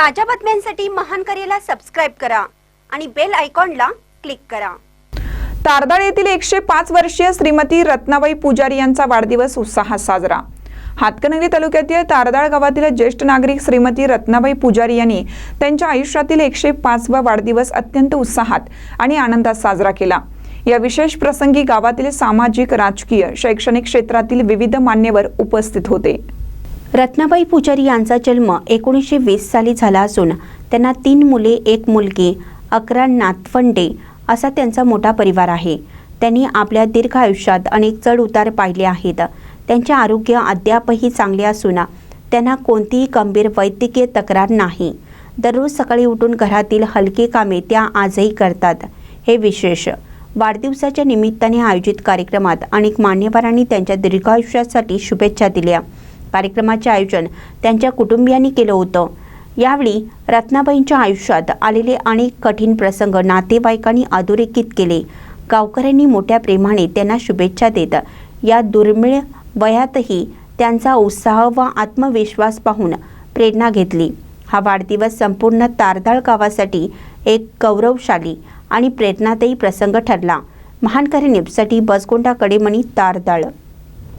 ताज्या बातम्यांसाठी महान करेला सबस्क्राईब करा आणि बेल आयकॉनला क्लिक करा. तारदाळ येथील एकशे पाच वर्षीय श्रीमती रत्नाबाई पुजारी यांचा वाढदिवस उत्साहात साजरा. हातकणंगले तालुक्यातील तारदाळ गावातील ज्येष्ठ नागरिक श्रीमती रत्नाबाई पुजारी यांनी त्यांच्या आयुष्यातील एकशे पाचवा वाढदिवस अत्यंत उत्साहात आणि आनंदात साजरा केला. या विशेष प्रसंगी गावातील सामाजिक राजकीय शैक्षणिक क्षेत्रातील विविध मान्यवर उपस्थित होते. रत्नाबाई पुजारी यांचा जन्म एकोणीसशे वीस साली झाला असून त्यांना तीन मुले एक मुलगी अकरा नातवंडे असा त्यांचा मोठा परिवार आहे. त्यांनी आपल्या दीर्घ आयुष्यात अनेक चढ उतार पाहिले आहेत. त्यांचे आरोग्य अद्यापही चांगले असून त्यांना कोणतीही गंभीर वैद्यकीय तक्रार नाही. दररोज सकाळी उठून घरातील हलकी कामे त्या आजही करतात. हे विशेष. वाढदिवसाच्या निमित्ताने आयोजित कार्यक्रमात अनेक मान्यवरांनी त्यांच्या दीर्घायुष्यासाठी शुभेच्छा दिल्या. कार्यक्रमाचे आयोजन त्यांच्या कुटुंबियांनी केलं होतं. यावेळी रत्नाबाईंच्या आयुष्यात आलेले अनेक कठीण प्रसंग नातेवाईकांनी अधोरेखित केले. गावकऱ्यांनी मोठ्या प्रेमाने त्यांना शुभेच्छा देत या दुर्मिळ वयातही त्यांचा उत्साह व आत्मविश्वास पाहून प्रेरणा घेतली. हा वाढदिवस संपूर्ण तारदाळ गावासाठी एक गौरवशाली आणि प्रेरणादायी प्रसंग ठरला. महानकरी न्यूजसाठी बसगोंडा कडेमणी तारदाळ